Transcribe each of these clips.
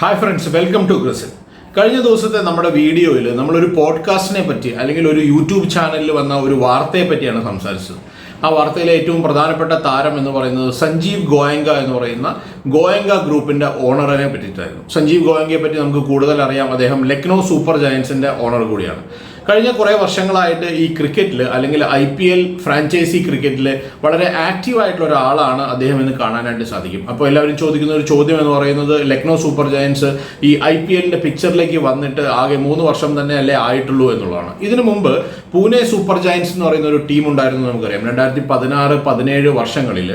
Hi friends welcome to ഗ്രസിൽ കഴിഞ്ഞ ദിവസത്തെ നമ്മുടെ വീഡിയോയിൽ നമ്മളൊരു പോഡ്കാസ്റ്റിനെ പറ്റി അല്ലെങ്കിൽ ഒരു യൂട്യൂബ് ചാനലിൽ വന്ന ഒരു വാർത്തയെ പറ്റിയാണ് സംസാരിച്ചത്. ആ വാർത്തയിലെ ഏറ്റവും പ്രധാനപ്പെട്ട താരം എന്ന് പറയുന്നത് സഞ്ജീവ് ഗോയങ്ക എന്ന് പറയുന്ന ഗോയങ്ക ഗ്രൂപ്പിന്റെ ഓണറിനെ പറ്റിയിട്ടായിരുന്നു. സഞ്ജീവ് ഗോയങ്കയെ പറ്റി നമുക്ക് കൂടുതൽ അറിയാം. അദ്ദേഹം ലക്നൗ സൂപ്പർ ജയൻസിന്റെ ഓണർ കൂടിയാണ്. കഴിഞ്ഞ കുറേ വർഷങ്ങളായിട്ട് ഈ ക്രിക്കറ്റിൽ അല്ലെങ്കിൽ ഐ പി എൽ ഫ്രാഞ്ചൈസി ക്രിക്കറ്റിൽ വളരെ ആക്റ്റീവ് ആയിട്ടുള്ള ഒരാളാണ് അദ്ദേഹം എന്ന് കാണാനായിട്ട് സാധിക്കും. അപ്പോൾ എല്ലാവരും ചോദിക്കുന്ന ഒരു ചോദ്യം എന്ന് പറയുന്നത് ലക്നോ സൂപ്പർ ജയൻസ് ഈ ഐ പി എല്ലിന്റെ പിക്ചറിലേക്ക് വന്നിട്ട് ആകെ മൂന്ന് വർഷം തന്നെ അല്ലേ ആയിട്ടുള്ളൂ എന്നുള്ളതാണ്. ഇതിനു മുമ്പ് പൂനെ സൂപ്പർ ജയൻസ് എന്ന് പറയുന്ന ഒരു ടീം ഉണ്ടായിരുന്നു നമുക്കറിയാം. രണ്ടായിരത്തി പതിനാറ് പതിനേഴ് വർഷങ്ങളിൽ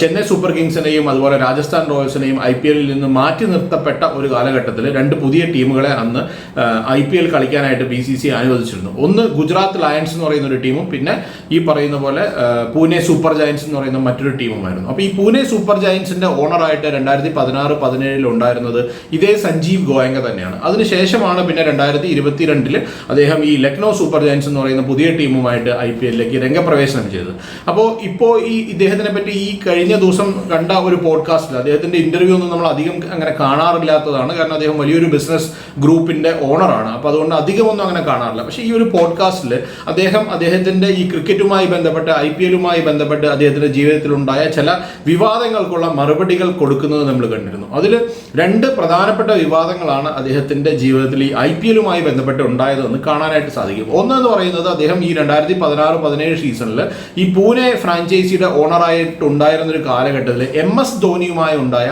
ചെന്നൈ സൂപ്പർ കിങ്സിനെയും അതുപോലെ രാജസ്ഥാൻ റോയൽസിനെയും ഐ പി എല്ലിൽ നിന്ന് മാറ്റി നിർത്തപ്പെട്ട ഒരു കാലഘട്ടത്തിൽ രണ്ട് പുതിയ ടീമുകളെ അന്ന് ഐ പി എൽ കളിക്കാനായിട്ട് ബി സി സി അനുവദിച്ചിരുന്നു ഒന്ന് ഗുജറാത്ത് ലയൺസ് എന്ന് പറയുന്ന ഒരു ടീമും പിന്നെ ഈ പറയുന്ന പോലെ പൂനെ സൂപ്പർ ജയൻസ് എന്ന് പറയുന്ന മറ്റൊരു ടീമുമായിരുന്നു. അപ്പോൾ ഈ പൂനെ സൂപ്പർ ജയൻസിന്റെ ഓണറായിട്ട് രണ്ടായിരത്തി പതിനാറ് പതിനേഴിൽ ഉണ്ടായിരുന്നത് ഇതേ സഞ്ജീവ് ഗോയങ്ക തന്നെയാണ്. അതിനുശേഷമാണ് പിന്നെ രണ്ടായിരത്തി ഇരുപത്തിരണ്ടിൽ അദ്ദേഹം ഈ ലക്നൗ സൂപ്പർ ജയൻസ് എന്ന് പറയുന്ന പുതിയ ടീമുമായിട്ട് ഐ പി എല്ലിലേക്ക് രംഗപ്രവേശനം ചെയ്തത്. അപ്പോൾ ഇപ്പോൾ ഈ ഇദ്ദേഹത്തിനെ പറ്റി ഈ കഴിഞ്ഞ ദിവസം കണ്ട ഒരു പോഡ്കാസ്റ്റിൽ അദ്ദേഹത്തിന്റെ ഇന്റർവ്യൂ ഒന്നും നമ്മൾ അധികം അങ്ങനെ കാണാറില്ലാത്തതാണ്. കാരണം അദ്ദേഹം വലിയൊരു ബിസിനസ് ഗ്രൂപ്പിന്റെ ഓണറാണ്. അപ്പോൾ അതുകൊണ്ട് അധികമൊന്നും അങ്ങനെ കാണാറില്ല. പക്ഷേ ഈ ഒരു പോഡ്കാസ്റ്റിൽ അദ്ദേഹം അദ്ദേഹത്തിന്റെ ഈ ക്രിക്കറ്റുമായി ബന്ധപ്പെട്ട് ഐ പി എല്ലുമായി ബന്ധപ്പെട്ട് അദ്ദേഹത്തിന്റെ ജീവിതത്തിലുണ്ടായ ചില വിവാദങ്ങൾക്കുള്ള മറുപടികൾ കൊടുക്കുന്നത് നമ്മൾ കണ്ടിരുന്നു. അതിൽ രണ്ട് പ്രധാനപ്പെട്ട വിവാദങ്ങളാണ് അദ്ദേഹത്തിന്റെ ജീവിതത്തിൽ ഈ ഐ പി എല്ലുമായി ബന്ധപ്പെട്ട് ഉണ്ടായതെന്ന് കാണാനായിട്ട് സാധിക്കും. ഒന്നെന്ന് പറയുന്നത് അദ്ദേഹം ഈ രണ്ടായിരത്തി പതിനാറ് പതിനേഴ് സീസണിൽ ഈ പൂനെ ഫ്രാഞ്ചൈസിയുടെ ഓണറായിട്ടുണ്ടായിരുന്നൊരു കാലഘട്ടത്തിൽ എം എസ് ധോണിയുമായി ഉണ്ടായ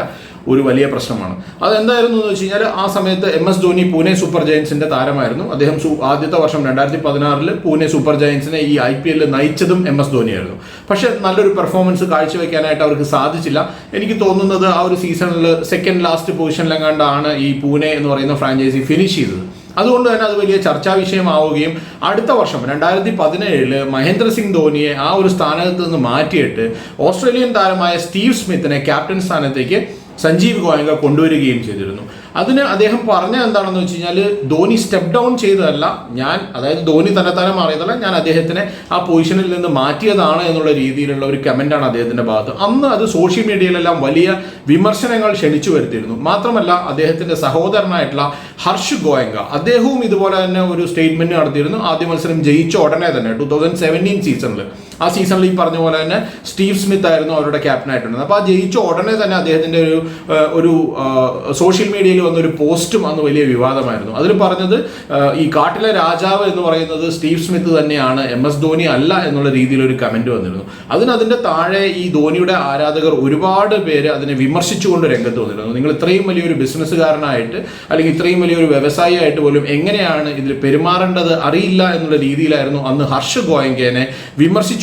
ഒരു വലിയ പ്രശ്നമാണ്. അതെന്തായിരുന്നു എന്ന് വെച്ച് കഴിഞ്ഞാൽ ആ സമയത്ത് M S Dhoni Pune super ജയൻസിന്റെ താരമായിരുന്നു. അദ്ദേഹം ആദ്യത്തെ വർഷം രണ്ടായിരത്തി പതിനാറിൽ പൂനെ സൂപ്പർ ജയൻസിനെ ഈ ഐ പി എല്ലിൽ നയിച്ചതും എം എസ് ധോനിയായിരുന്നു പക്ഷേ നല്ലൊരു പെർഫോമൻസ് കാഴ്ചവെക്കാനായിട്ട് അവർക്ക് സാധിച്ചില്ല. എനിക്ക് തോന്നുന്നത് ആ ഒരു സീസണിൽ സെക്കൻഡ് ലാസ്റ്റ് പൊസിഷനിലെങ്ങാണ്ടാണ് ഈ പൂനെ എന്ന് പറയുന്ന ഫ്രാഞ്ചൈസി ഫിനിഷ് ചെയ്തത്. അതുകൊണ്ട് തന്നെ അത് വലിയ ചർച്ചാ വിഷയമാവുകയും അടുത്ത വർഷം രണ്ടായിരത്തി പതിനേഴിൽ മഹേന്ദ്ര സിംഗ് ധോനിയെ ആ ഒരു സ്ഥാനത്ത് നിന്ന് മാറ്റിയിട്ട് ഓസ്ട്രേലിയൻ താരമായ സ്റ്റീവ് സ്മിത്തിനെ ക്യാപ്റ്റൻ സ്ഥാനത്തേക്ക് സഞ്ജീവ് ഗോയങ്ക കൊണ്ടുവരികയും ചെയ്തിരുന്നു. അതിന് അദ്ദേഹം പറഞ്ഞ എന്താണെന്ന് വെച്ച് കഴിഞ്ഞാൽ ധോനി സ്റ്റെപ്പ് ഡൗൺ ചെയ്തതല്ല ഞാൻ അതായത് ധോനി തന്നെത്താനെ മാറിയതല്ല ഞാൻ അദ്ദേഹത്തിനെ ആ പൊസിഷനിൽ നിന്ന് മാറ്റിയതാണ് എന്നുള്ള രീതിയിലുള്ള ഒരു കമന്റാണ് അദ്ദേഹത്തിന്റെ ഭാഗത്ത്. അന്ന് അത് സോഷ്യൽ മീഡിയയിലെല്ലാം വലിയ വിമർശനങ്ങൾ ക്ഷണിച്ചു വരുത്തിയിരുന്നു. മാത്രമല്ല അദ്ദേഹത്തിന്റെ സഹോദരനായിട്ടുള്ള ഹർഷ് ഗോയങ്ക അദ്ദേഹവും ഇതുപോലെ തന്നെ ഒരു സ്റ്റേറ്റ്മെന്റ് നടത്തിയിരുന്നു. ആദ്യ മത്സരം ജയിച്ച ഉടനെ തന്നെ ടൂ തൗസൻഡ് സെവന്റീൻ സീസണിൽ ആ സീസണിൽ ഈ പറഞ്ഞ പോലെ തന്നെ സ്റ്റീവ് സ്മിത്ത് ആയിരുന്നു അവരുടെ ക്യാപ്റ്റൻ ആയിട്ടുള്ളത്. അപ്പോൾ ആ ജയിച്ച ഉടനെ തന്നെ അദ്ദേഹത്തിന്റെ ഒരു ഒരു സോഷ്യൽ മീഡിയയിൽ വന്ന ഒരു പോസ്റ്റും അന്ന് വലിയ വിവാദമായിരുന്നു. അതിൽ പറഞ്ഞത് ഈ കാട്ടിലെ രാജാവ് എന്ന് പറയുന്നത് സ്റ്റീവ് സ്മിത്ത് തന്നെയാണ് എം എസ് ധോണി അല്ല എന്നുള്ള രീതിയിൽ ഒരു കമന്റ് വന്നിരുന്നു. അതിന് അതിന്റെ താഴെ ഈ ധോണിയുടെ ആരാധകർ ഒരുപാട് പേര് അതിനെ വിമർശിച്ചുകൊണ്ട് രംഗത്ത് വന്നിരുന്നു. നിങ്ങൾ ഇത്രയും വലിയൊരു ബിസിനസ്സുകാരനായിട്ട് അല്ലെങ്കിൽ ഇത്രയും വലിയൊരു വ്യവസായിയായിട്ട് പോലും എങ്ങനെയാണ് ഇതിൽ പെരുമാറേണ്ടത് അറിയില്ല എന്നുള്ള രീതിയിലായിരുന്നു അന്ന് ഹർഷ് ഗോയങ്കേനെ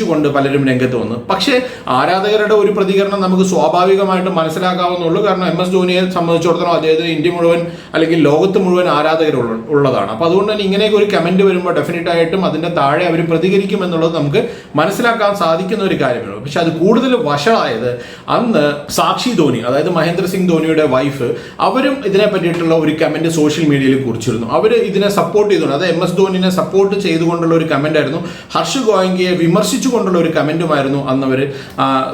വിമർശിച്ചുകൊണ്ട് പലരും രംഗത്ത് വന്നു. പക്ഷേ ആരാധകരുടെ ഒരു പ്രതികരണം നമുക്ക് സ്വാഭാവികമായിട്ട് മനസ്സിലാക്കാവുന്നുള്ളൂ. കാരണം എം എസ് ധോനിയെ സംബന്ധിച്ചിടത്തോളം അദ്ദേഹത്തിന് ഇന്ത്യ മുഴുവൻ അല്ലെങ്കിൽ ലോകത്ത് മുഴുവൻ ആരാധകർ ഉള്ളതാണ്. അപ്പോൾ അതുകൊണ്ട് തന്നെ ഇങ്ങനെയൊക്കെ ഒരു കമന്റ് വരുമ്പോൾ ഡെഫിനറ്റ് ആയിട്ടും അതിന്റെ താഴെ അവർ പ്രതികരിക്കും എന്നുള്ളത് നമുക്ക് മനസ്സിലാക്കാൻ സാധിക്കുന്ന ഒരു കാര്യമാണ്. പക്ഷെ അത് കൂടുതൽ വഷളായത് അന്ന് സാക്ഷി ധോനി അതായത് മഹേന്ദ്ര സിംഗ് ധോനിയുടെ വൈഫ് അവരും ഇതിനെ പറ്റിയിട്ടുള്ള ഒരു കമന്റ് സോഷ്യൽ മീഡിയയിൽ കുറിച്ചിരുന്നു. അവർ ഇതിനെ സപ്പോർട്ട് ചെയ്തുകൊണ്ട് അതായത് എം എസ് ധോനിനെ സപ്പോർട്ട് ചെയ്തുകൊണ്ടുള്ള ഒരു കമന്റ് ആയിരുന്നു. ഹർഷ് ഗോയങ്കയെ വിമർശിച്ചുകൊണ്ടുള്ള ഒരു കമന്റുമായിരുന്നു അന്ന് അവർ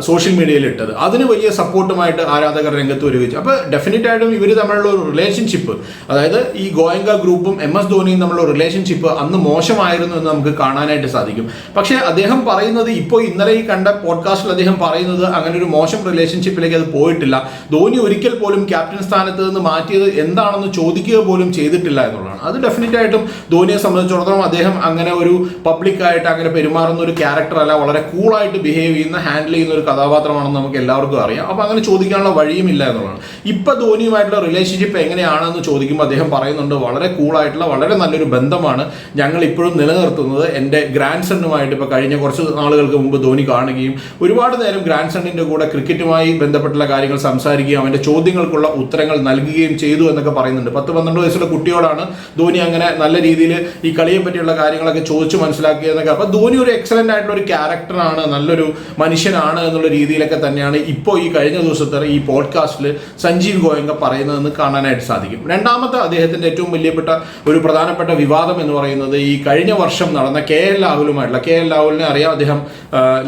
സോഷ്യൽ മീഡിയയിൽ ഇട്ടത്. അതിന് വലിയ സപ്പോർട്ടുമായിട്ട് ആരാധകർ രംഗത്ത് വരികയും അപ്പോൾ ഡെഫിനറ്റ് ആയിട്ടും ഇവർ തമ്മിലുള്ള ഒരു റിലേഷൻഷിപ്പ് അതായത് ഈ ഗോയങ്ക ഗ്രൂപ്പും എം എസ് ധോണിയും തമ്മിലുള്ള റിലേഷൻഷിപ്പ് അന്ന് മോശമായിരുന്നു എന്ന് നമുക്ക് കാണാനായിട്ട് സാധിക്കും. പക്ഷേ അദ്ദേഹം പറയുന്നത് ഇപ്പോൾ ഇന്നലെ ഈ കണ്ട പോഡ്കാസ്റ്റിൽ അദ്ദേഹം പറയുന്നത് അങ്ങനെ ഒരു മോശം റിലേഷൻഷിപ്പിലേക്ക് അത് പോയിട്ടില്ല. ധോണി ഒരിക്കൽ പോലും ക്യാപ്റ്റൻ സ്ഥാനത്ത് നിന്ന് മാറ്റിയത് എന്താണെന്ന് ചോദിക്കുക പോലും ചെയ്തിട്ടില്ല എന്നുള്ളതാണ്. അത് ഡെഫിനറ്റ് ആയിട്ടും ധോനിയെ സംബന്ധിച്ചിടത്തോളം അദ്ദേഹം അങ്ങനെ ഒരു പബ്ലിക്കായിട്ട് അങ്ങനെ പെരുമാറുന്ന ഒരു ക്യാരക്ടർ അല്ല വളരെ കൂളായിട്ട് ബിഹേവ് ചെയ്യുന്ന ഹാൻഡിൽ ചെയ്യുന്ന ഒരു കഥാപാത്രമാണെന്ന് നമുക്ക് എല്ലാവർക്കും അറിയാം. അപ്പോൾ അങ്ങനെ ചോദിക്കാനുള്ള വഴിയുമില്ല എന്നുള്ളതാണ്. ഇപ്പൊ ധോനിയുമായിട്ടുള്ള റിലേഷൻഷിപ്പ് എങ്ങനെയാണെന്ന് ചോദിക്കുമ്പോൾ അദ്ദേഹം പറയുന്നുണ്ട് വളരെ കൂളായിട്ടുള്ള വളരെ നല്ലൊരു ബന്ധമാണ് ഞങ്ങൾ ഇപ്പോഴും നിലനിർത്തുന്നത്. എന്റെ ഗ്രാൻഡ് സണ്ണുമായിട്ട് ഇപ്പോൾ കഴിഞ്ഞ കുറച്ച് നാളുകൾക്ക് മുമ്പ് ധോനി കാണുകയും ഒരുപാട് നേരം ഗ്രാൻഡ് സണ്ണിന്റെ കൂടെ ക്രിക്കറ്റുമായി ബന്ധപ്പെട്ടുള്ള കാര്യങ്ങൾ സംസാരിക്കുകയും അവന്റെ ചോദ്യങ്ങൾക്കുള്ള ഉത്തരങ്ങൾ നൽകുകയും ചെയ്തു എന്നൊക്കെ പറയുന്നുണ്ട്. പത്ത് പന്ത്രണ്ട് വയസ്സുള്ള കുട്ടിയോടാണ് ധോനി അങ്ങനെ നല്ല രീതിയിൽ ഈ കളിയെ പറ്റിയുള്ള കാര്യങ്ങളൊക്കെ ചോദിച്ചു മനസ്സിലാക്കിയതെന്നൊക്കെ. അപ്പോൾ ധോനി ഒരു എക്സലന്റ് ആയിട്ടുള്ള ഒരു ക്യാരക്ടറാണ് നല്ലൊരു മനുഷ്യനാണ് എന്നുള്ള രീതിയിലൊക്കെ തന്നെയാണ് ഇപ്പോൾ ഈ കഴിഞ്ഞ ദിവസത്തെ ഈ പോഡ്കാസ്റ്റിൽ സഞ്ജീവ് ഗോയങ്ക പറയുന്നതെന്ന് കാണാനായിട്ട് സാധിക്കും. രണ്ടാമത്തെ അദ്ദേഹത്തിന്റെ ഏറ്റവും വലിയപ്പെട്ട ഒരു പ്രധാനപ്പെട്ട വിവാദം എന്ന് പറയുന്നത് ഈ കഴിഞ്ഞ വർഷം നടന്ന കെ എൽ രാഹുലുമായിട്ടുള്ള കെ എൽ രാഹുലിനെ അറിയാം അദ്ദേഹം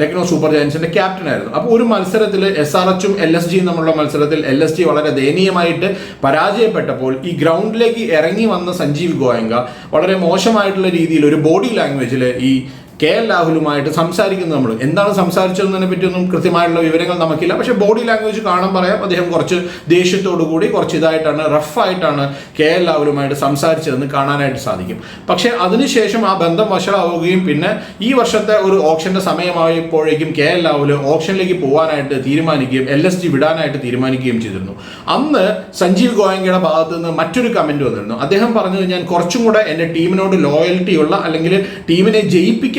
ലക്നോ സൂപ്പർ ജയൻസിന്റെ ക്യാപ്റ്റൻ ആയിരുന്നു. അപ്പോൾ ഒരു മത്സരത്തിൽ എസ് ആർ എച്ചും എൽ എസ് ജിയും തമ്മിലുള്ള മത്സരത്തിൽ എൽ എസ് ജി വളരെ ദയനീയമായിട്ട് പരാജയപ്പെട്ടപ്പോൾ ഈ ഗ്രൗണ്ടിലേക്ക് ഇറങ്ങി വന്ന സഞ്ജീവ് ഗോയങ്ക വളരെ മോശമായിട്ടുള്ള രീതിയിൽ ഒരു ബോഡി ലാംഗ്വേജിൽ ഈ കെ എൽ രാഹുലുമായിട്ട് സംസാരിക്കുന്നത് നമ്മൾ എന്താണ് സംസാരിച്ചതെന്നതിനെ പറ്റിയൊന്നും കൃത്യമായിട്ടുള്ള വിവരങ്ങൾ നമുക്കില്ല. പക്ഷേ ബോഡി ലാംഗ്വേജ് കാണാൻ പറയാം. അദ്ദേഹം കുറച്ച് ദേഷ്യത്തോടു കൂടി കുറച്ച് ഇതായിട്ടാണ് റഫായിട്ടാണ് കെ എൽ രാഹുലുമായിട്ട് സംസാരിച്ചതെന്ന് കാണാനായിട്ട് സാധിക്കും. പക്ഷേ അതിനുശേഷം ആ ബന്ധം വഷളാവുകയും പിന്നെ ഈ വർഷത്തെ ഒരു ഓപ്ഷന്റെ സമയമായപ്പോഴേക്കും കെ എൽ രാഹുൽ ഓപ്ഷനിലേക്ക് പോകാനായിട്ട് തീരുമാനിക്കുകയും എൽ എസ് ജി വിടാനായിട്ട് തീരുമാനിക്കുകയും ചെയ്തിരുന്നു. അന്ന് സഞ്ജീവ് ഗോയങ്കയുടെ ഭാഗത്ത് നിന്ന് മറ്റൊരു കമന്റ് വന്നിരുന്നു. അദ്ദേഹം പറഞ്ഞത് ഞാൻ കുറച്ചും കൂടെ എന്റെ ടീമിനോട് ലോയൽറ്റി ഉള്ള അല്ലെങ്കിൽ ടീമിനെ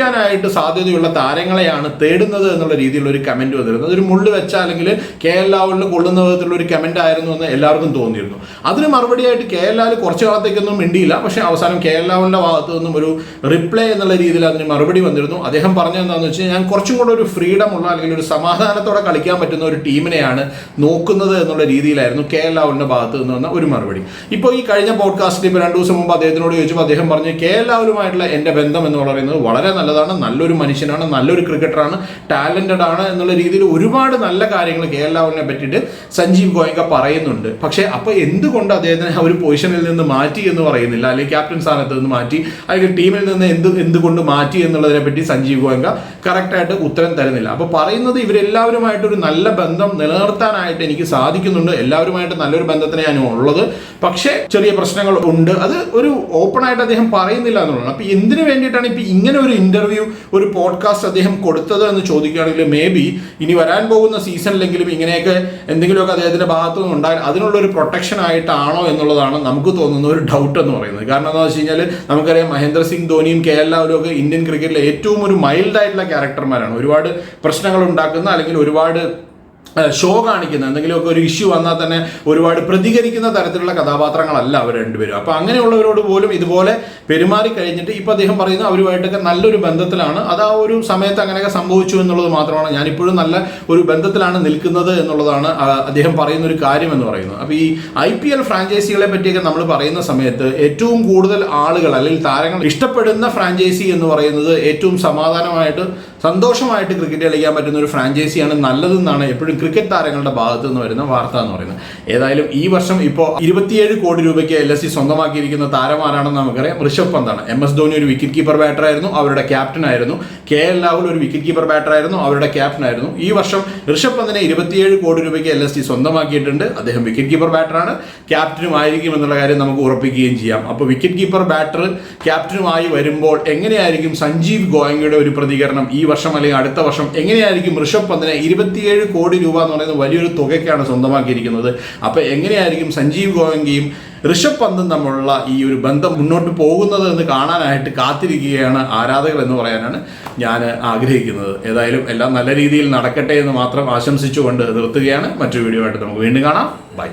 ജയിപ്പിക്കാനായിട്ട് സാധ്യതയുള്ള താരങ്ങളെയാണ് തേടുന്നത് എന്നുള്ള രീതിയിലുള്ള ഒരു കമന്റ് വന്നിരുന്നു അതൊരു മുള്ളു വെച്ച അല്ലെങ്കിൽ കെ എൽ ലാവലിന് കൊള്ളുന്ന വിധത്തിലുള്ള ഒരു കമന്റ് ആയിരുന്നു എന്ന് എല്ലാവർക്കും തോന്നിയിരുന്നു. അതിന് മറുപടിയായിട്ട് കെ എൽ രാഹുൽ കുറച്ച് കാലത്തേക്കൊന്നും മിണ്ടിയില്ല. പക്ഷേ അവസാനം കെ എൽ രാഹുലിന്റെ ഭാഗത്തു നിന്നും ഒരു റിപ്ലൈ എന്നുള്ള രീതിയിൽ അതിന് മറുപടി വന്നിരുന്നു. അദ്ദേഹം പറഞ്ഞത് എന്താണെന്ന് വെച്ചാൽ ഞാൻ കുറച്ചും കൂടെ ഒരു ഫ്രീഡം ഉള്ള അല്ലെങ്കിൽ ഒരു സമാധാനത്തോടെ കളിക്കാൻ പറ്റുന്ന ഒരു ടീമിനെയാണ് നോക്കുന്നത് എന്നുള്ള രീതിയിലായിരുന്നു കെ എൽ രാഹുലിന്റെ ഭാഗത്ത് നിന്ന് വന്ന ഒരു മറുപടി. ഇപ്പോൾ ഈ കഴിഞ്ഞ പോഡ്കാസ്റ്റിൽ ഇപ്പോൾ രണ്ടു ദിവസം മുമ്പ് അദ്ദേഹത്തിനോട് ചോദിച്ചപ്പോൾ അദ്ദേഹം പറഞ്ഞു കെ എൽ രാഹുലുമായിട്ടുള്ള എന്റെ ബന്ധം എന്ന് പറയുന്നത് വളരെ നല്ലതാണ്. നല്ലൊരു മനുഷ്യനാണ് നല്ലൊരു ക്രിക്കറ്ററാണ് ടാലന്റഡ് ആണ് എന്നുള്ള രീതിയിൽ ഒരുപാട് നല്ല കാര്യങ്ങൾ കെ എൽ രാഹുലിനെ പറ്റിയിട്ട് സഞ്ജീവ് ഗോയങ്ക പറയുന്നുണ്ട്. പക്ഷേ അപ്പോൾ എന്തുകൊണ്ട് അദ്ദേഹത്തിനെ ആ ഒരു പൊസിഷനിൽ നിന്ന് മാറ്റി എന്ന് പറയുന്നില്ല? അല്ലെങ്കിൽ ക്യാപ്റ്റൻ സ്ഥാനത്ത് നിന്ന് മാറ്റി? അല്ലെങ്കിൽ ടീമിൽ നിന്ന് എന്ത് എന്തുകൊണ്ട് മാറ്റി എന്നുള്ളതിനെ പറ്റി സഞ്ജീവ് ഗോയങ്ക കറക്റ്റായിട്ട് ഉത്തരം തരുന്നില്ല. അപ്പോൾ പറയുന്നത് ഇവരെല്ലാവരുമായിട്ട് ഒരു നല്ല ബന്ധം നിലനിർത്താനായിട്ട് എനിക്ക് സാധിക്കുന്നുണ്ട്. എല്ലാവരുമായിട്ട് നല്ലൊരു ബന്ധത്തിനെയാണ് ഉള്ളത്. പക്ഷേ ചെറിയ പ്രശ്നങ്ങൾ ഉണ്ട്. അത് ഒരു ഓപ്പൺ ആയിട്ട് അദ്ദേഹം പറയുന്നില്ല എന്നുള്ളതാണ്. അപ്പോൾ എന്തിനു വേണ്ടിയിട്ടാണ് ഇപ്പോൾ ഇങ്ങനെ ഒരു ഇന്റർവ്യൂ ഒരു പോഡ്കാസ്റ്റ് അദ്ദേഹം കൊടുത്തത് എന്ന് ചോദിക്കുകയാണെങ്കിൽ മേ ബി ഇനി വരാൻ പോകുന്ന സീസണിലെങ്കിലും ഇങ്ങനെയൊക്കെ എന്തെങ്കിലുമൊക്കെ അദ്ദേഹത്തിന്റെ ഭാഗത്തു നിന്ന് ഉണ്ടായാൽ അതിനുള്ള ഒരു പ്രൊട്ടക്ഷൻ ആയിട്ടാണോ എന്നുള്ളതാണ് നമുക്ക് തോന്നുന്ന ഒരു ഡൗട്ട് എന്ന് പറയുന്നത്. കാരണം എന്താണെന്ന് വെച്ച് കഴിഞ്ഞാൽ നമുക്കറിയാം മഹേന്ദ്ര സിംഗ് ധോനിയും കെ എൽ രാഹുലും ഒക്കെ ഇന്ത്യൻ ക്രിക്കറ്റിലെ ഏറ്റവും ഒരു മൈൽഡ് ആയിട്ടുള്ള ക്യാരക്ടർമാരാണ് ഒരുപാട് പ്രശ്നങ്ങൾ ഉണ്ടാക്കുന്ന അല്ലെങ്കിൽ ഒരുപാട് ഷോ കാണിക്കുന്ന എന്തെങ്കിലുമൊക്കെ ഒരു ഇഷ്യൂ വന്നാൽ തന്നെ ഒരുപാട് പ്രതികരിക്കുന്ന തരത്തിലുള്ള കഥാപാത്രങ്ങളല്ല അവർ രണ്ടുപേരും. അപ്പൊ അങ്ങനെയുള്ളവരോട് പോലും ഇതുപോലെ പെരുമാറി കഴിഞ്ഞിട്ട് ഇപ്പൊ അദ്ദേഹം പറയുന്നത് അവരുമായിട്ടൊക്കെ നല്ലൊരു ബന്ധത്തിലാണ്. അത് ആ ഒരു സമയത്ത് അങ്ങനെയൊക്കെ സംഭവിച്ചു എന്നുള്ളത് മാത്രമാണ്. ഞാനിപ്പോഴും നല്ല ഒരു ബന്ധത്തിലാണ് നിൽക്കുന്നത് എന്നുള്ളതാണ് അദ്ദേഹം പറയുന്ന ഒരു കാര്യം എന്ന് പറയുന്നത്. അപ്പൊ ഈ ഐ പി എൽ ഫ്രാഞ്ചൈസികളെ പറ്റിയൊക്കെ നമ്മൾ പറയുന്ന സമയത്ത് ഏറ്റവും കൂടുതൽ ആളുകൾ അല്ലെങ്കിൽ താരങ്ങൾ ഇഷ്ടപ്പെടുന്ന ഫ്രാഞ്ചൈസി എന്ന് പറയുന്നത് ഏറ്റവും സമാധാനമായിട്ട് സന്തോഷമായിട്ട് ക്രിക്കറ്റ് കളിക്കാൻ പറ്റുന്ന ഒരു ഫ്രാഞ്ചൈസിയാണ് നല്ലതെന്നാണ് എപ്പോഴും ക്രിക്കറ്റ് താരങ്ങളുടെ ഭാഗത്തു നിന്ന് വരുന്ന വാർത്ത എന്ന് പറയുന്നത്. ഏതായാലും ഈ വർഷം ഇപ്പോൾ ഇരുപത്തിയേഴ് കോടി രൂപയ്ക്ക് എൽ എസ് സി സ്വന്തമാക്കിയിരിക്കുന്ന താരമാരാണെന്ന് നമുക്കറിയാം. ഋഷഭ് പന്താണ്. എം എസ് ധോനി ഒരു വിക്കറ്റ് കീപ്പർ ബാറ്റർ ആയിരുന്നു. അവരുടെ ക്യാപ്റ്റൻ ആയിരുന്നു. കെ എൽ രാഹുൽ ഒരു വിക്കറ്റ് കീപ്പർ ബാറ്റർ ആയിരുന്നു. അവരുടെ ക്യാപ്റ്റൻ ആയിരുന്നു. ഈ വർഷം ഋഷഭ് പന്തിനെ ഇരുപത്തിയേഴ് കോടി രൂപയ്ക്ക് എൽ എസ് സി സ്വന്തമാക്കിയിട്ടുണ്ട്. അദ്ദേഹം വിക്കറ്റ് കീപ്പർ ബാറ്ററാണ് ക്യാപ്റ്റനും ആയിരിക്കും എന്നുള്ള കാര്യം നമുക്ക് ഉറപ്പിക്കുകയും ചെയ്യാം. അപ്പോൾ വിക്കറ്റ് കീപ്പർ ബാറ്റർ ക്യാപ്റ്റനുമായി വരുമ്പോൾ എങ്ങനെയായിരിക്കും സഞ്ജീവ് ഗോയങ്കയുടെ ഒരു പ്രതികരണം ഈ വർഷം അല്ലെങ്കിൽ അടുത്ത വർഷം എങ്ങനെയായിരിക്കും ഋഷഭ് പന്തിനെ ഇരുപത്തിയേഴ് കോടി രൂപ എന്ന് പറയുന്നത് വലിയൊരു തുകയ്ക്കാണ് സ്വന്തമാക്കിയിരിക്കുന്നത്. അപ്പോൾ എങ്ങനെയായിരിക്കും സഞ്ജീവ് ഗോയങ്കയും ഋഷഭ് പന്തും തമ്മിലുള്ള ഈ ഒരു ബന്ധം മുന്നോട്ട് പോകുന്നത് എന്ന് കാണാനായിട്ട് കാത്തിരിക്കുകയാണ് ആരാധകർ എന്ന് പറയാനാണ് ഞാൻ ആഗ്രഹിക്കുന്നത്. ഏതായാലും എല്ലാം നല്ല രീതിയിൽ നടക്കട്ടെ എന്ന് മാത്രം ആശംസിച്ചുകൊണ്ട് നിർത്തുകയാണ്. മറ്റൊരു വീഡിയോ ആയിട്ട് നമുക്ക് വീണ്ടും കാണാം. ബൈ.